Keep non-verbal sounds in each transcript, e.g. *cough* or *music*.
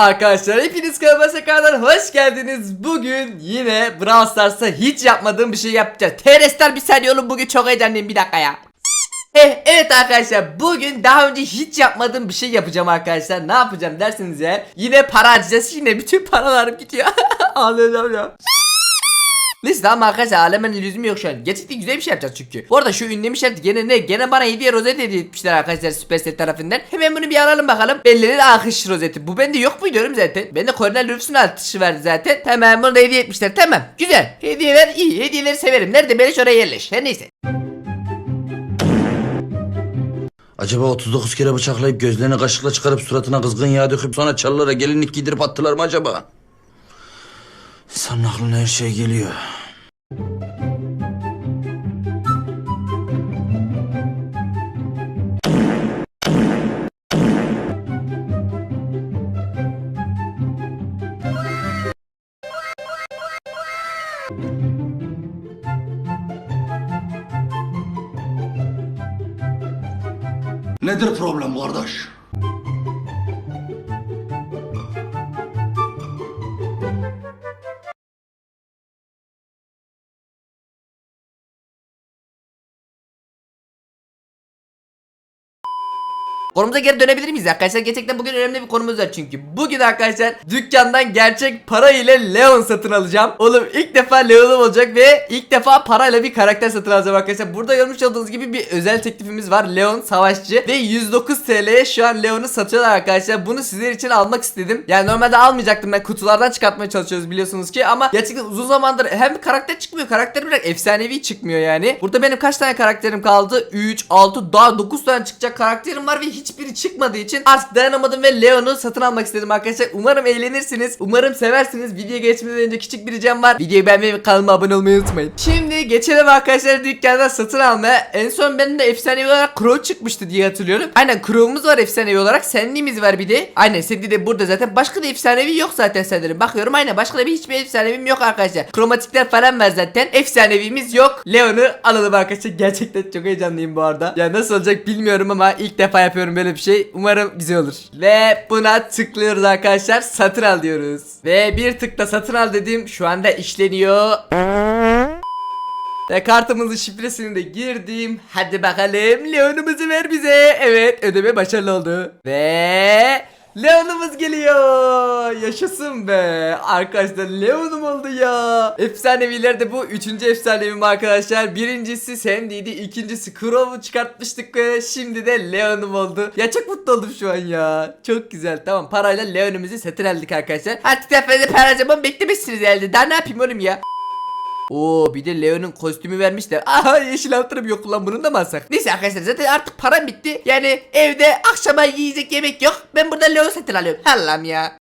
Arkadaşlar hepiniz kanalıma tekrardan hoş geldiniz. Bugün yine Brawl Stars'ta hiç yapmadığım bir şey yapacağız. Terestler bir saniye oğlum bugün çok heyecanlıyım bir dakika ya. Eh, evet arkadaşlar bugün daha önce hiç yapmadığım bir şey yapacağım arkadaşlar. Ne yapacağım dersiniz ya? Yine para harcayacağız. Yine bütün paralarım gidiyor. *laughs* Ağlayacağım ya. Neyse tamam arkadaşlar alemin lüzumu yok şu an. Gerçekten güzel bir şey yapacağız çünkü. Bu arada şu ünlemişler gene ne? Gene bana hediye rozet hediye etmişler arkadaşlar Supercell tarafından. Hemen bunu bir alalım bakalım. Belleri akış rozeti. Bu bende yok mu diyorum zaten. Bende Cornel Lüfs'ün artışı verdi zaten. Tamam bunu da hediye etmişler. Tamam güzel. Hediyeler iyi. Hediyeleri severim. Nerede beleş oraya yerleş. Her neyse. Acaba 39 kere bıçaklayıp gözlerini kaşıkla çıkarıp suratına kızgın yağ döküp sonra çalılara gelinlik giydirip attılar mı acaba? İnsanın aklına her şey geliyor. Nedir problem kardeş? Konumuza geri dönebilir miyiz arkadaşlar? Gerçekten bugün önemli bir konumuz var çünkü. Bugün arkadaşlar dükkandan gerçek para ile Leon satın alacağım. Oğlum ilk defa Leon'um olacak ve ilk defa parayla bir karakter satın alacağım arkadaşlar. Burada görmüş olduğunuz gibi bir özel teklifimiz var. Leon savaşçı ve 109 TL'ye şu an Leon'u satıyorlar arkadaşlar. Bunu sizler için almak istedim. Yani normalde almayacaktım ben kutulardan çıkartmaya çalışıyoruz biliyorsunuz ki ama gerçekten uzun zamandır hem karakter çıkmıyor karakter bırak efsanevi çıkmıyor yani. Burada benim kaç tane karakterim kaldı? 3, 6, daha 9 tane çıkacak karakterim var ve hiçbiri çıkmadığı için artık dayanamadım ve Leon'u satın almak istedim arkadaşlar. Umarım eğlenirsiniz. Umarım seversiniz. Videoya geçmeden önce küçük bir ricam var. Videoyu beğenmeyi ve kanalıma abone olmayı unutmayın. Şimdi geçelim arkadaşlar dükkandan satın almaya. En son benim de efsanevi olarak Crow çıkmıştı diye hatırlıyorum. Aynen Crow'umuz var efsanevi olarak. Sendiğimiz var bir de. Aynen Sendi de burada zaten. Başka da efsanevi yok zaten sanırım. Bakıyorum aynen başka da bir hiçbir efsanevim yok arkadaşlar. Kromatikler falan var zaten. Efsanevimiz yok. Leon'u alalım arkadaşlar. Gerçekten çok heyecanlıyım bu arada. Ya nasıl olacak bilmiyorum ama ilk defa yapıyorum böyle bir şey. Umarım güzel olur. Ve buna tıklıyoruz arkadaşlar. Satın al diyoruz. Ve bir tıkla satın al dedim. Şu anda işleniyor. Ve kartımızın şifresini de girdim. Hadi bakalım Leon'umuzu ver bize. Evet ödeme başarılı oldu. Ve Leon'umuz geliyor. Yaşasın be. Arkadaşlar Leon'um oldu ya. Efsanevilerde bu üçüncü efsanevim arkadaşlar. Birincisi Sandy'ydi. ikincisi Crow'u çıkartmıştık ve şimdi de Leon'um oldu. Ya çok mutlu oldum şu an ya. Çok güzel. Tamam parayla Leon'umuzu satın aldık arkadaşlar. Artık defede para harcamamı beklemişsiniz herhalde. Daha ne yapayım oğlum ya. Oo bir de Leon'un kostümü vermişler. Aha yeşil altınım yok lan bunun da mı alsak? Neyse arkadaşlar zaten artık param bitti. Yani evde akşama yiyecek yemek yok. Ben burada Leon satın alıyorum. Allah'ım ya.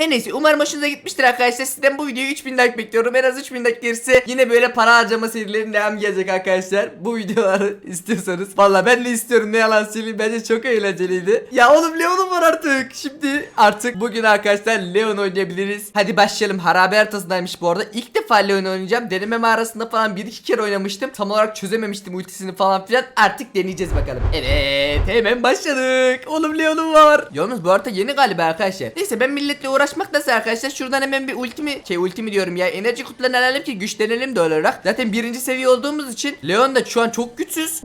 Her neyse umarım hoşunuza gitmiştir arkadaşlar. Sizden bu videoyu 3000 like bekliyorum. En az 3000 like gelirse yine böyle para harcama serilerinin devam gelecek arkadaşlar. Bu videoları *laughs* istiyorsanız. Valla ben de istiyorum ne yalan söyleyeyim. Bence çok eğlenceliydi. Ya oğlum Leon'um var artık. Şimdi artık bugün arkadaşlar Leon oynayabiliriz. Hadi başlayalım. Harabe haritasındaymış bu arada. İlk defa Leon oynayacağım. Deneme mağarasında falan bir iki kere oynamıştım. Tam olarak çözememiştim ultisini falan filan. Artık deneyeceğiz bakalım. Evet hemen başladık. Oğlum Leon'um var. Yalnız bu harita yeni galiba arkadaşlar. Neyse ben milletle uğraşmak nasıl arkadaşlar? Şuradan hemen bir ultimi şey ultimi diyorum ya. Enerji kutularını alalım ki güçlenelim de olarak. Zaten birinci seviye olduğumuz için Leon da şu an çok güçsüz.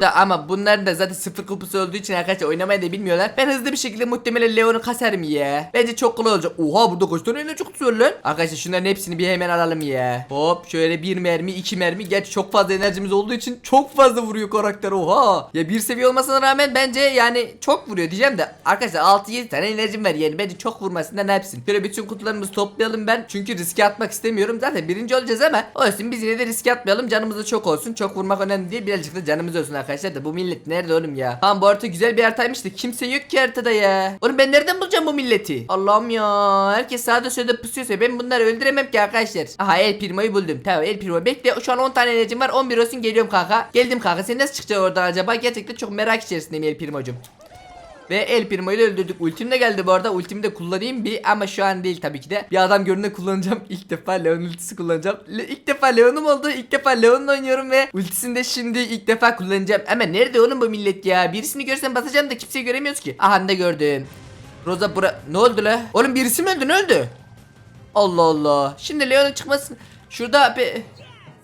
Da ama bunların da zaten sıfır kupusu olduğu için arkadaşlar oynamayı da bilmiyorlar. Ben hızlı bir şekilde muhtemelen Leon'u kasarım ya. Bence çok kolay olacak. Oha burada kaç tane enerji kutusu var lan? Arkadaşlar şunların hepsini bir hemen alalım ya. Hop şöyle bir mermi iki mermi. Gerçi çok fazla enerjimiz olduğu için çok fazla vuruyor karakter oha. Ya bir seviye olmasına rağmen bence yani çok vuruyor diyeceğim de. Arkadaşlar 6-7 tane enerjim var yani bence çok vurmaz. Ne yapsın. Şöyle bütün kutularımızı toplayalım ben. Çünkü riske atmak istemiyorum. Zaten birinci olacağız ama olsun biz yine de riske atmayalım. Canımız çok olsun. Çok vurmak önemli değil. Birazcık da canımız olsun arkadaşlar da bu millet nerede oğlum ya? Tamam bu harita güzel bir haritaymış da kimse yok ki haritada ya. Oğlum ben nereden bulacağım bu milleti? Allah'ım ya. Herkes sağda solda pusuyorsa ben bunları öldüremem ki arkadaşlar. Aha El Primo'yu buldum. Tamam El Primo bekle. Şu an 10 tane enerjim var. 11 olsun geliyorum kanka. Geldim kanka. Sen nasıl çıkacaksın oradan acaba? Gerçekten çok merak içerisindeyim El Primo'cum. Ve El Primo'yu öldürdük. Ultim de geldi bu arada. Ultimi de kullanayım bir ama şu an değil tabii ki de. Bir adam görünce kullanacağım. *laughs* İlk defa Leon ultisi kullanacağım. Le- ilk defa Leon'um oldu. İlk defa Leon'la oynuyorum ve ultisini de şimdi ilk defa kullanacağım. Ama nerede oğlum bu millet ya? Birisini görsem basacağım da kimseyi göremiyoruz ki. Aha da gördüm. Rosa bura... Ne oldu la? Oğlum birisi mi öldü? Ne öldü? Allah Allah. Şimdi Leon'un çıkmasın. Şurada bir...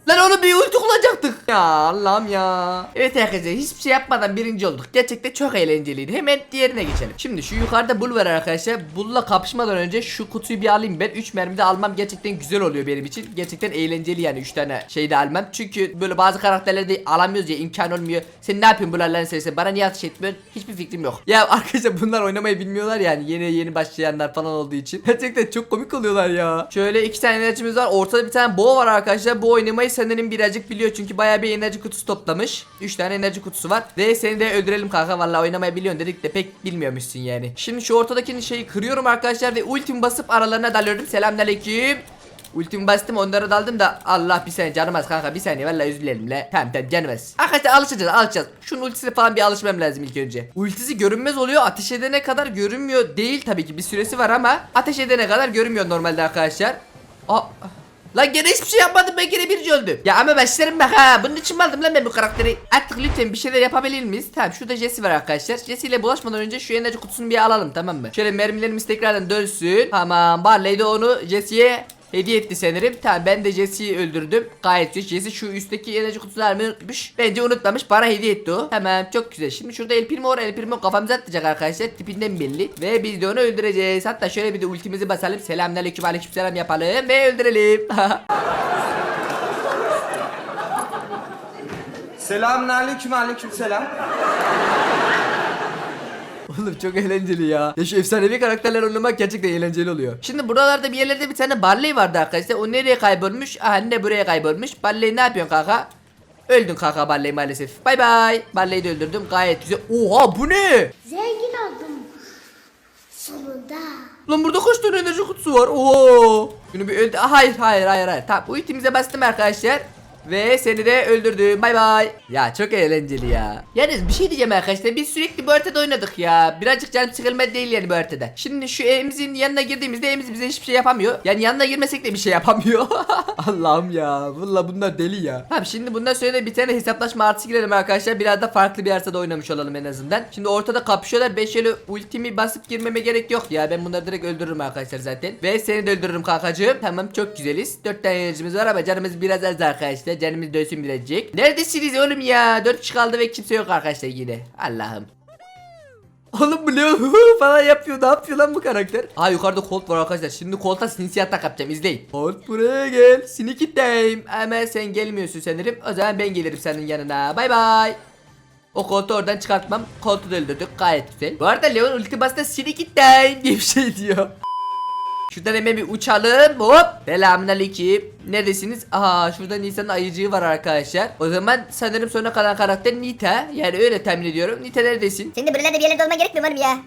Lan onu bir ulti kullanacaktık. Ya Allah'ım ya. Evet arkadaşlar hiçbir şey yapmadan birinci olduk. Gerçekten çok eğlenceliydi. Hemen diğerine geçelim. Şimdi şu yukarıda bul var arkadaşlar. Bulla kapışmadan önce şu kutuyu bir alayım ben. 3 mermi de almam gerçekten güzel oluyor benim için. Gerçekten eğlenceli yani 3 tane şey de almam. Çünkü böyle bazı karakterleri de alamıyoruz ya imkan olmuyor. Sen ne yapıyorsun bularların serisi? Bana niye ateş etmiyorsun? Hiçbir fikrim yok. Ya *laughs* arkadaşlar bunlar oynamayı bilmiyorlar yani. Yeni yeni başlayanlar falan olduğu için. *laughs* Gerçekten çok komik oluyorlar ya. Şöyle iki tane enerjimiz var. Ortada bir tane boğa var arkadaşlar. Bu oynamayı sanırım birazcık biliyor. Çünkü bayağı bir enerji kutusu toplamış. 3 tane enerji kutusu var. Ve seni de öldürelim kanka. Vallahi oynamayı biliyorsun dedik de pek bilmiyormuşsun yani. Şimdi şu ortadaki şeyi kırıyorum arkadaşlar. Ve ultim basıp aralarına dalıyorum. Selamünaleyküm. Ultimi bastım onlara daldım da Allah bir saniye canım az kanka bir saniye vallahi özür dilerim le. Tamam tamam canım az. Arkadaşlar alışacağız alışacağız. Şunun ultisine falan bir alışmam lazım ilk önce. Ultisi görünmez oluyor ateş edene kadar görünmüyor değil tabii ki bir süresi var ama ateş edene kadar görünmüyor normalde arkadaşlar. Aa, Lan gene hiçbir şey yapmadım ben gene birinci öldüm. Ya ama başlarım bak ha bunun için mi aldım lan ben bu karakteri. Artık lütfen bir şeyler yapabilir miyiz? Tamam şurada Jesse var arkadaşlar. Jesse ile bulaşmadan önce şu enerji kutusunu bir alalım tamam mı? Şöyle mermilerimiz tekrardan dönsün. Tamam Barley de onu Jesse'ye hediye etti sanırım. Tamam ben de Jesse'yi öldürdüm. Gayet güzel. Jesse şu üstteki enerji kutusunu almayı unutmuş. Bence unutmamış. Bana hediye etti o. Tamam çok güzel. Şimdi şurada El Primo var. El Primo kafamıza atacak arkadaşlar. Tipinden belli. Ve biz de onu öldüreceğiz. Hatta şöyle bir de ultimizi basalım. Selamünaleyküm aleykümselam yapalım. Ve öldürelim. *laughs* Selamünaleyküm aleyküm selam. *laughs* Oğlum çok eğlenceli ya. Ya şu efsanevi karakterler oynamak gerçekten eğlenceli oluyor. Şimdi buralarda bir yerlerde bir tane Barley vardı arkadaşlar. O nereye kaybolmuş? Aha ne buraya kaybolmuş. Barley ne yapıyorsun kanka? Öldün kanka Barley maalesef. Bay bay. Barley'i de öldürdüm. Gayet güzel. Oha bu ne? Zengin oldum. Sonunda. Lan burada kaç tane enerji kutusu var? Oha. Bunu bir öldü. Hayır hayır hayır hayır. Tamam bu itimize bastım arkadaşlar. Ve seni de öldürdüm. Bay bay. Ya çok eğlenceli ya. Yalnız bir şey diyeceğim arkadaşlar. Biz sürekli bu haritada oynadık ya. Birazcık canım sıkılma değil yani bu haritada. Şimdi şu evimizin yanına girdiğimizde evimiz bize hiçbir şey yapamıyor. Yani yanına girmesek de bir şey yapamıyor. *laughs* Allah'ım ya. Valla bunlar deli ya. Tamam şimdi bundan sonra da bir tane hesaplaşma artısı girelim arkadaşlar. Biraz da farklı bir haritada oynamış olalım en azından. Şimdi ortada kapışıyorlar. 5 ele ultimi basıp girmeme gerek yok ya. Ben bunları direkt öldürürüm arkadaşlar zaten. Ve seni de öldürürüm kankacığım. Tamam çok güzeliz. 4 tane enerjimiz var ama canımız biraz az arkadaşlar. Canımız dönsün birazcık. Neredesiniz oğlum ya? 4 kişi kaldı ve kimse yok arkadaşlar yine. Allah'ım. Oğlum bu Leo falan yapıyor. Ne yapıyor lan bu karakter? Aa yukarıda Colt var arkadaşlar. Şimdi Colt'a sinsi atak yapacağım. İzleyin. Colt buraya gel. Sneaky time. Ama sen gelmiyorsun sanırım. O zaman ben gelirim senin yanına. Bay bay. O koltuğu oradan çıkartmam. Koltuğu da öldürdük. Gayet güzel. Bu arada Leon ulti bastı sneaky time diye bir şey diyor. Şuradan hemen bir uçalım. Hop. Selamünaleyküm. Neredesiniz? Aha şurada Nisa'nın ayıcığı var arkadaşlar. O zaman sanırım sona kalan karakter Nita. Yani öyle tahmin ediyorum. Nita neredesin? Senin de buralarda bir yerlerde olman gerekmiyor oğlum ya?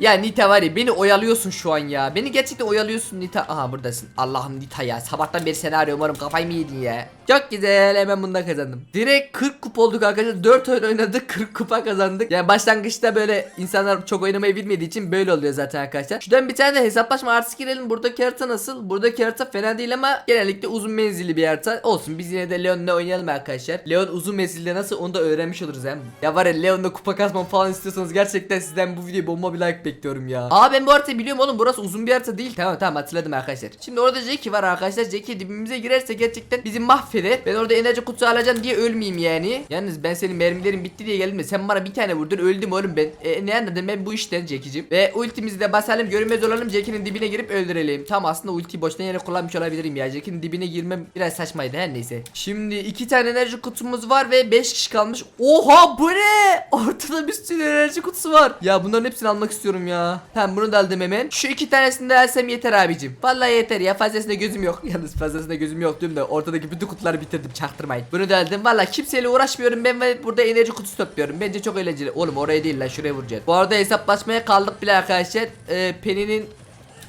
Ya Nita var ya beni oyalıyorsun şu an ya. Beni gerçekten oyalıyorsun Nita. Aha buradasın. Allah'ım Nita ya. Sabahtan beri seni arıyorum umarım kafayı mı yedin ya. Çok güzel hemen bunda kazandım. Direkt 40 kupa olduk arkadaşlar. 4 oyun oynadık 40 kupa kazandık. Yani başlangıçta böyle insanlar çok oynamayı bilmediği için böyle oluyor zaten arkadaşlar. Şuradan bir tane de hesaplaşma artısı girelim. Buradaki harita nasıl? Buradaki harita fena değil ama genellikle uzun menzilli bir harita. Olsun biz yine de Leon'la oynayalım arkadaşlar. Leon uzun menzilde nasıl onu da öğrenmiş oluruz hem. Ya var ya Leon'la kupa kasmam falan istiyorsanız gerçekten sizden bu videoya bomba bir like bekliyorum ya. Aa ben bu haritayı biliyorum oğlum burası uzun bir harita değil. Tamam tamam hatırladım arkadaşlar. Şimdi orada Jackie var arkadaşlar. Jackie dibimize girerse gerçekten bizi mahveder. Ben orada enerji kutusu alacağım diye ölmeyeyim yani. Yalnız ben senin mermilerin bitti diye geldim de sen bana bir tane vurdun öldüm oğlum ben. E, ne anladın ben bu işten Jackie'cim. Ve ultimizi de basalım görünmez olalım Jackie'nin dibine girip öldürelim. Tam aslında ultiyi boşuna yere kullanmış olabilirim ya. Jackie'nin dibine girmem biraz saçmaydı her neyse. Şimdi iki tane enerji kutumuz var ve 5 kişi kalmış. Oha bu ne? *laughs* Ortada bir sürü enerji kutusu var. Ya bunların hepsini almak istiyorum ya. Tamam bunu da aldım hemen. Şu iki tanesini de alsam yeter abicim. Vallahi yeter ya fazlasında gözüm yok. *laughs* Yalnız fazlasında gözüm yok diyorum da ortadaki bütün kutuları bitirdim çaktırmayın. Bunu da aldım. Vallahi kimseyle uğraşmıyorum ben ve burada enerji kutusu topluyorum. Bence çok eğlenceli. Oğlum oraya değil lan şuraya vuracağız. Bu arada hesaplaşmaya kaldık bile arkadaşlar. Ee, Penny'nin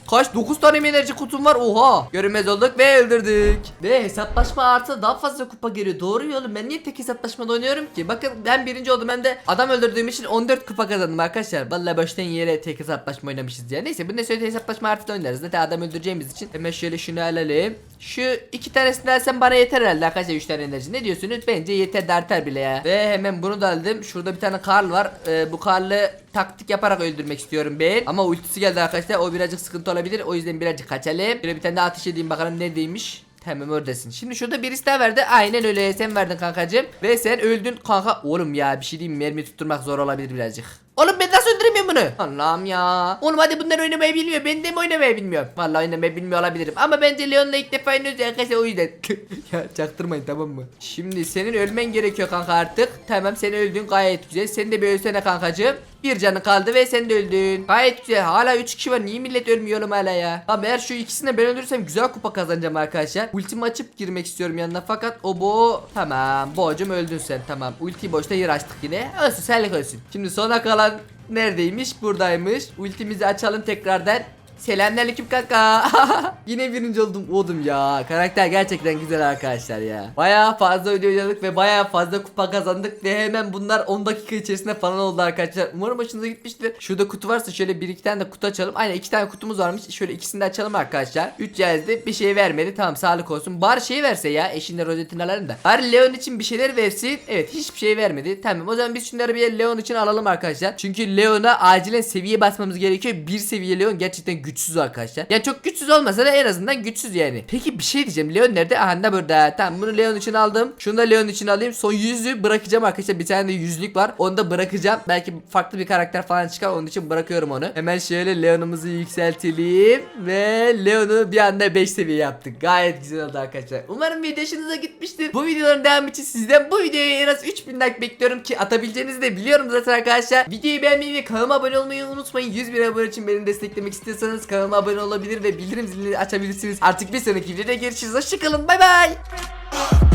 Kaç? 9 tane enerji kutum var? Oha! Görünmez olduk ve öldürdük. Ve hesaplaşma artı daha fazla kupa geliyor. Doğru ya oğlum ben niye tek hesaplaşmada oynuyorum ki? Bakın ben birinci oldum. Ben de adam öldürdüğüm için 14 kupa kazandım arkadaşlar. Vallahi baştan yere tek hesaplaşma oynamışız ya. Neyse bundan sonra hesaplaşma artı da oynarız. Zaten adam öldüreceğimiz için Hemen şöyle şunu alalım. Şu iki tanesini alsam bana yeter herhalde arkadaşlar 3 tane enerji. Ne diyorsunuz? Bence yeter de artar bile ya. Ve hemen bunu da aldım. Şurada bir tane Karl var. Ee, Bu Karl'ı taktik yaparak öldürmek istiyorum ben Ama ultisi geldi arkadaşlar o birazcık sıkıntı olabilir O yüzden birazcık kaçalım Şöyle bir tane daha ateş edeyim bakalım neredeymiş Tamam oradasın. Şimdi şurada birisi daha verdi. Aynen öyle sen verdin kankacım. Ve sen öldün kanka. Oğlum ya bir şey diyeyim mi? mermi tutturmak zor olabilir birazcık. Oğlum ben nasıl öldüremiyorum bunu? Allah'ım ya. Oğlum hadi bunlar oynamayı bilmiyor. Ben de mi oynamayı bilmiyorum? Vallahi oynamayı bilmiyor olabilirim. Ama bence Leon'la ilk defa oynuyoruz arkadaşlar o yüzden. *laughs* ya çaktırmayın tamam mı? Şimdi senin ölmen gerekiyor kanka artık. Tamam sen öldün gayet güzel. Sen de bir ölsene kankacığım. Bir canı kaldı ve sen de öldün. Gayet güzel. Hala 3 kişi var. Niye millet ölmüyor hala ya? Tamam eğer şu ikisini ben öldürürsem güzel kupa kazanacağım arkadaşlar. Ultimi açıp girmek istiyorum yanına fakat o bu tamam. Boğacım öldün sen tamam. Ultiyi boşta yer açtık yine. Olsun senlik olsun. Şimdi sona kalan neredeymiş? Buradaymış. Ultimizi açalım tekrardan. Selamünaleyküm kanka. *laughs* Yine birinci oldum oğlum ya. Karakter gerçekten güzel arkadaşlar ya. Bayağı fazla video oynadık ve bayağı fazla kupa kazandık ve hemen bunlar 10 dakika içerisinde falan oldu arkadaşlar. Umarım hoşunuza gitmiştir. Şurada kutu varsa şöyle bir iki tane de kutu açalım. Aynen iki tane kutumuz varmış. Şöyle ikisini de açalım arkadaşlar. 3 geldi. Bir şey vermedi. Tamam sağlık olsun. Bari şey verse ya. Eşinle rozetini alalım da. Bari Leon için bir şeyler versin. Evet hiçbir şey vermedi. Tamam o zaman biz şunları bir Leon için alalım arkadaşlar. Çünkü Leon'a acilen seviye basmamız gerekiyor. Bir seviye Leon gerçekten güçsüz arkadaşlar. Yani çok güçsüz olmasa da en azından güçsüz yani. Peki bir şey diyeceğim. Leon nerede? Aha da burada. Tamam bunu Leon için aldım. Şunu da Leon için alayım. Son yüzlüğü bırakacağım arkadaşlar. Bir tane de yüzlük var. Onu da bırakacağım. Belki farklı bir karakter falan çıkar. Onun için bırakıyorum onu. Hemen şöyle Leon'umuzu yükseltelim. Ve Leon'u bir anda 5 seviye yaptık. Gayet güzel oldu arkadaşlar. Umarım video hoşunuza gitmiştir. Bu videoların devamı için sizden bu videoya en az 3000 like bekliyorum ki atabileceğinizi de biliyorum zaten arkadaşlar. Videoyu beğenmeyi ve kanalıma abone olmayı unutmayın. 100 bin abone için beni desteklemek istiyorsanız kanalıma abone olabilir ve bildirim zilini açabilirsiniz. Artık bir sonraki videoda görüşürüz. Hoşçakalın. Bay bay.